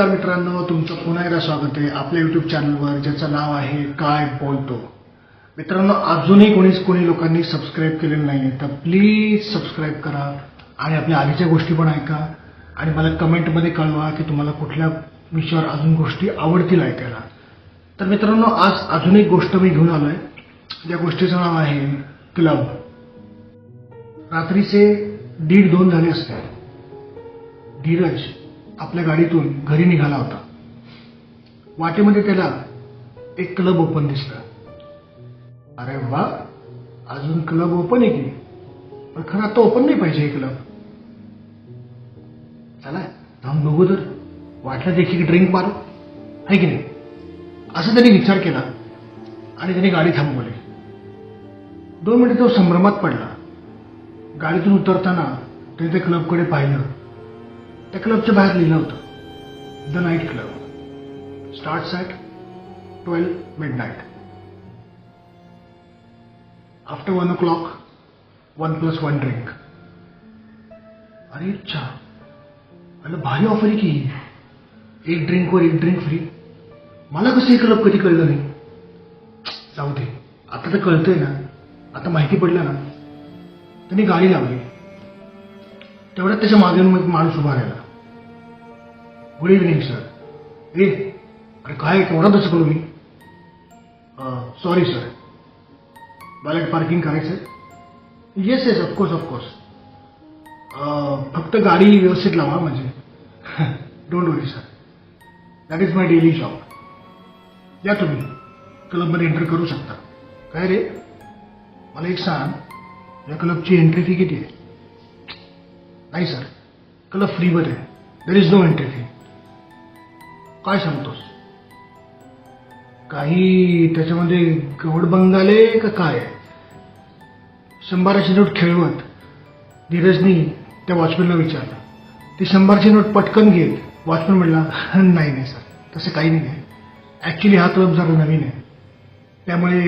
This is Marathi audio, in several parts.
नमस्कार मित्रांनो तुमचं पुन्हा एकदा स्वागत आहे आपल्या युट्यूब चॅनलवर ज्याचं नाव आहे काय बोलतो. मित्रांनो अजूनही कोणीच कोणी लोकांनी सबस्क्राईब केलेलं नाही तर प्लीज सबस्क्राईब करा आणि आपल्या आधीच्या गोष्टी पण ऐका. आणि मला कमेंटमध्ये कळवा की तुम्हाला कुठल्या विषयावर अजून गोष्टी आवडतील ऐकायला. तर मित्रांनो आज अजून एक गोष्ट मी घेऊन आलो आहे ज्या गोष्टीचं नाव आहे क्लब रात्रीचे दीड दोन झाले असते. धीरज. आपल्या गाडीतून घरी निघाला होता. वाटेमध्ये त्याला एक क्लब ओपन दिसला. अरे वा अजून क्लब ओपन आहे की? पण खरं आता ओपन नाही पाहिजे हे क्लब. चला थांब बघू तर. वाटलं देखील ड्रिंक मारू. आहे की नाही? असं त्यांनी विचार केला आणि त्याने गाडी थांबवली. दोन मिनिटं तो संभ्रमात पडला. गाडीतून उतरताना त्याने त्या क्लबकडे पाहिलं. त्या क्लबच्या बाहेर लिहिलं होतं. The night club start at twelve midnight after one o'clock one plus one drink अरे अच्छा. अरे भारी ऑफर आहे की. एक ड्रिंकवर एक ड्रिंक फ्री मला कसं हे क्लब कधी कळलं नाही? जाऊ दे. आता तर कळतंय ना. आता माहिती पडलं ना. त्यांनी गाडी लावली. तेवढ्यात त्याच्यामागे माणूस उभा राहिला. गुड इव्हनिंग सर ए अरे काय केवढा तसं करू मी सॉरी सर मला पार्किंग करायचं yes yes of course of course फक्त गाडी व्यवस्थित लावा म्हणजे. Don't worry sir that is my daily job या तुम्ही. क्लबमध्ये एंटर करू शकता. काय रे? मला एक सांग. या क्लबची एंट्री फी किती आहे? नाही सर क्लब फ्रीमध्ये आहे there is no entry fee काय सांगतोस? काही त्याच्यामध्ये गवड बंगाले का काय? शंभराची नोट खेळवत. धीरजनी त्या वॉचमॅनला विचारलं. ती शंभरची नोट पटकन घेत वॉचमॅन म्हणला नाही नाही सर. तसं काही नाही आहे. ॲक्च्युली हा क्लब जरा नवीन आहे. त्यामुळे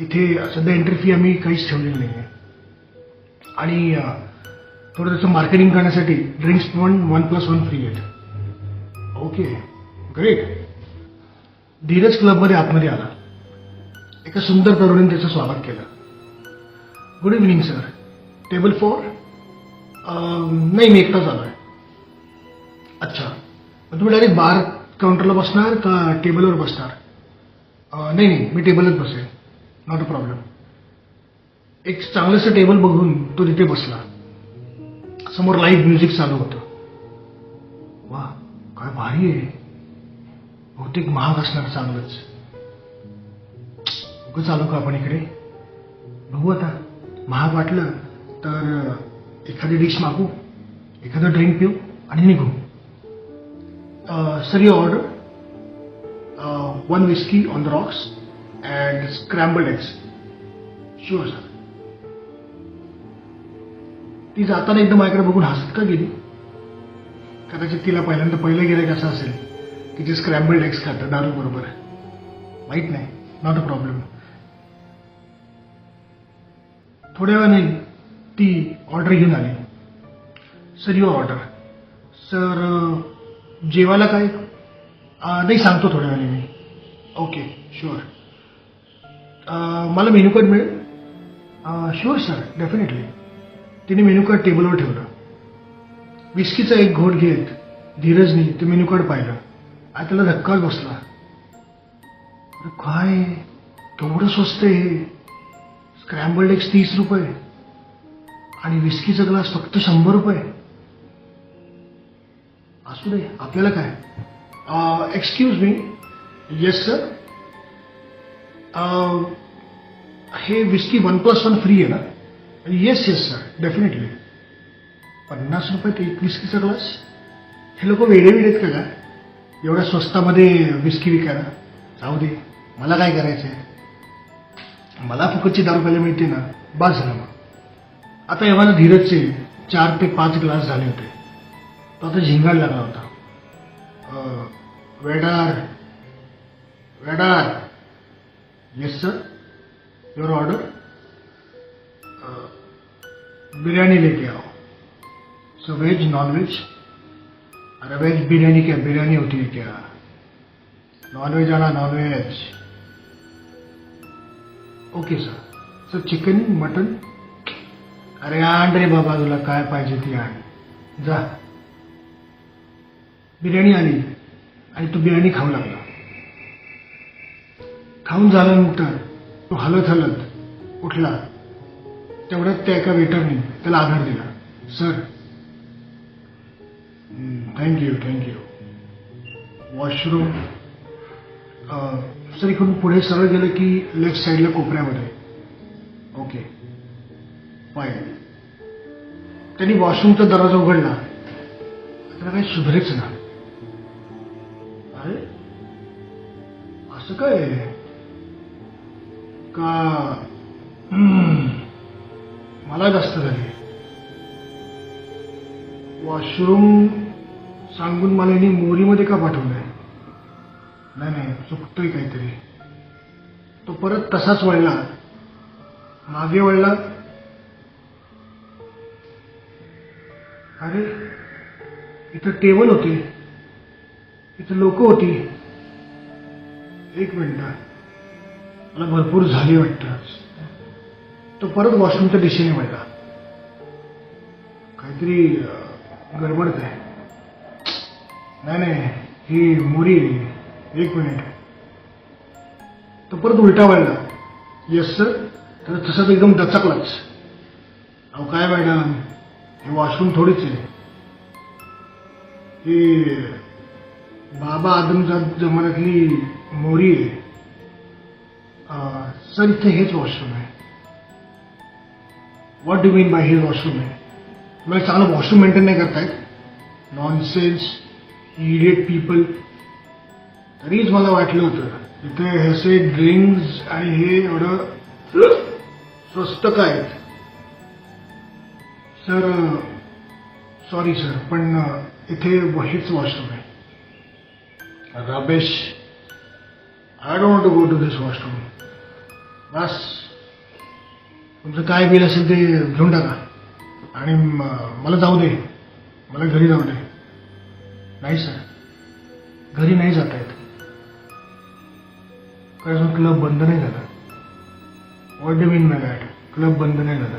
इथे सध्या एंट्री फी आम्ही काहीच ठेवलेली नाही आहे. आणि थोडं त्याचं मार्केटिंग करण्यासाठी ड्रिंक्स पण वन प्लस वन फ्री आहेत. ओके ग्रेट धीरज क्लबमध्ये आतमध्ये आला. एका सुंदर तरुणीने त्याचं स्वागत केलं. Good evening sir table four नाही मी एकटाच आलो आहे अच्छा. मग तुम्ही डायरेक्ट बार काउंटरला बसणार का टेबलवर बसणार? नाही नाही मी टेबलच बसेल नॉट अ प्रॉब्लेम एक चांगलंसं टेबल बघून तो तिथे बसला. समोर लाईव्ह म्युझिक चालू होतं. वा काय भारी आहे. बहुतेक महाग असणार चांगलंच. उगं चालू का आपण इकडे? बघू आता. महाग वाटलं तर एखादी डिश मागू एखादं ड्रिंक पिऊ आणि निघू. Sir you order one whisky on the rocks and scrambled eggs sure sir ती जाताना एकदम माझ्याकडे बघून हसत का गेली? कदाचित तिला पहिल्यांदा पहिलं गेलं कसं असेल. की जे स्क्रॅम्बल्ड एग्स खातं दारू बरोबर माहीत नाही. नॉट अ प्रॉब्लेम थोड्या वेळाने ती ऑर्डर घेऊन आली. सर युअर ऑर्डर सर जेवायला काय? नाही सांगतो थोड्या वेळाने मी. ओके शुअर मला मेन्यू कार्ड मिळेल? शुअर सर डेफिनेटली तिने मेन्यू कार्ड टेबलवर ठेवलं. विस्कीचा एक घोट घेत धीरजनी ते मेन्यू कार्ड पाहिलं. आणि त्याला धक्काच बसला. काय केवढं स्वस्त आहे हे. स्क्रॅम्बल्ड एग्स तीस रुपये. आणि विस्कीचा ग्लास फक्त शंभर रुपये. असू दे आपल्याला काय? एक्सक्यूज मी येस सर हे whisky one plus one free आहे ना? येस येस सर डेफिनेटली पन्नास रुपये ते एक विस्कीचा ग्लास हे लोक वेडे आहेत का काय एवढ्या स्वस्तामध्ये विस्की विकायला? जाऊ दे मला काय करायचं आहे मला फुकटची दारू प्यायला मिळते ना बाद झालं मग. आता एव्हा धीरजचे चार ते पाच ग्लास झाले होते. तो आता झिंगाड लागला होता. Weather weather. Yes sir your order biryani लेके आओ. सो व्हेज नॉन अरे वेज बिर्याणी क्या? बिर्याणी होती है क्या? नॉनव्हेज आणा non veg okay sir sir chicken mutton अरे आण रे बाबा तुला काय पाहिजे ती आण. जा. बिर्याणी आली आणि तो बिर्याणी खाऊ लागला. खाऊन झाल्यानंतर तो हलत हलत उठला. तेवढ्यात त्या एका वेटरने त्याला आधार दिला. Sir thank you thank you washroom sir इकडून पुढे सरळ गेलं की लेफ्ट साईडला कोपऱ्यामध्ये. ओके फाईन त्यांनी वॉशरूमचा दरवाजा उघडला. त्याला काही सुधरेच ना. अरे असं काय? आहे? का hmm. मला जास्त झाली. वॉशरूम सांगून मला यांनी मोरीमध्ये का पाठवलंय? नाही नाही चुकतोय काहीतरी. तो परत तसाच वळला. मागे वळला. अरे इथं टेबल होते. इथं लोक होती. एक मिनिट. मला भरपूर झाली वाटतं. तो परत वॉशरूमच्या दिशेने वळला. काहीतरी गडबडत आहे. नाही नाही. ही मोरी आहे. एक मिनिट. तो परत उलटा वळला येस सर तर तसं तर एकदम दचकलाच. अहो काय मॅडम हे वॉशरूम थोडीच आहे. ही बाबा आदमजाद जमान्यातली मोरी आहे. सर इथे हेच वॉशरूम आहे. वॉट डू मीन बाय हेच वॉशरूम आहे? मला चांगलं वॉशरूम मेंटेन नाही करतायत. नॉनसेन्स इडियट पीपल तरीच मला वाटलं होतं. तिथे हे असे ड्रिंक्स आणि हे एवढं स्वस्त काय सर सॉरी सर पण इथे हेच वॉशरूम आहे. Ramesh I don't to go to this washroom बस. तुमचं काय बिल असेल ते घेऊन टाका. आणि मला जाऊ दे. मला घरी जाऊ दे. नाही सर. घरी नाही जाता येत. कारण अजून क्लब बंद नाही झाला. What do mean my that club बंद नाही झाला.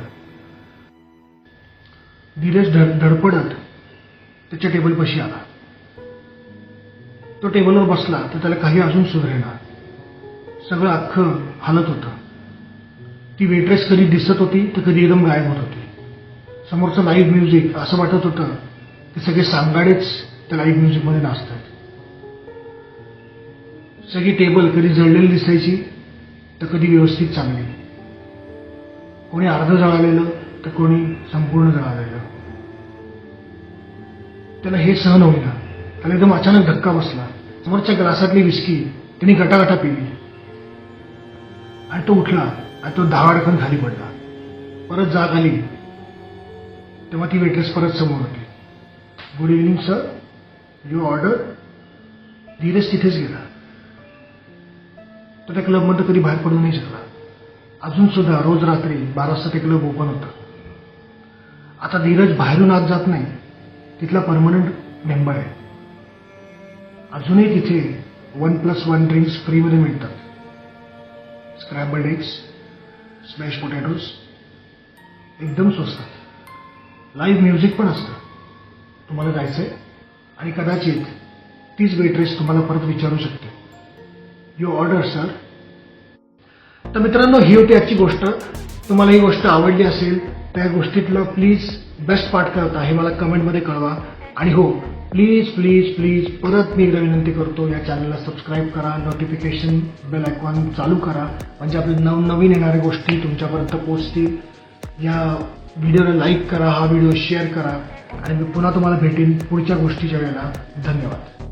धीरज धड धडपडत त्याच्या टेबलपाशी आला. तो टेबलवर बसला तर त्याला काही अजून सुधरेना सगळं अख्खं हालत होतं. ती वेट्रेस कधी दिसत होती तर कधी एकदम गायब होत होती. समोरचं लाईव्ह म्युझिक असं वाटत होतं की सगळे सांगाडेच त्या लाईव्ह म्युझिकमध्ये नाचतात सगळी टेबल कधी जळलेली दिसायची तर कधी व्यवस्थित चांगली कोणी अर्ध जळालेलं तर कोणी संपूर्ण जळालेलं. त्याला हे सहन होईना. त्याला एकदम अचानक धक्का बसला. समोरच्या ग्लासातली विस्की त्यांनी गटागटा पिली. आणि तो उठला आणि तो दहा धावाडकन खाली पडला. परत जाग आली. तेव्हा ती वेट्रेस परत समोर होती. Good evening sir you order Dheeraj तिथेच गेला तो त्या क्लबमध्ये कधी बाहेर पडू नाही शकला. अजून सुद्धा रोज रात्री बारा वाजता ते क्लब ओपन होतं. आता धीरज बाहेरून आत जात नाही तिथला परमनंट मेंबर आहे. अजूनही तिथे वन प्लस वन ड्रिंक्स फ्रीमध्ये मिळतात. स्क्रॅबल्ड एग्स स्मॅश पोटॅटोज एकदम स्वस्तात लाईव्ह म्युझिक पण असतं. तुम्हाला जायचं आहे आणि कदाचित तीच वेट्रेस तुम्हाला परत विचारू शकते. यू ऑर्डर सर तर मित्रांनो ही होती आजची गोष्ट. तुम्हाला ही गोष्ट आवडली असेल त्या गोष्टीतलं प्लीज बेस्ट पार्ट करता हे मला कमेंटमध्ये कळवा. आणि हो प्लीज प्लीज प्लीज परत मी एकदा विनंती करतो या चॅनलला सबस्क्राईब करा नोटिफिकेशन बेल आयकॉन चालू करा. म्हणजे आपले नवनवीन येणाऱ्या गोष्टी तुमच्यापर्यंत पोहोचतील. या व्हिडिओला लाईक करा हा व्हिडिओ शेअर करा. आणि मी पुन्हा तुम्हाला भेटेन पुढच्या गोष्टीच्या वेळेला. धन्यवाद.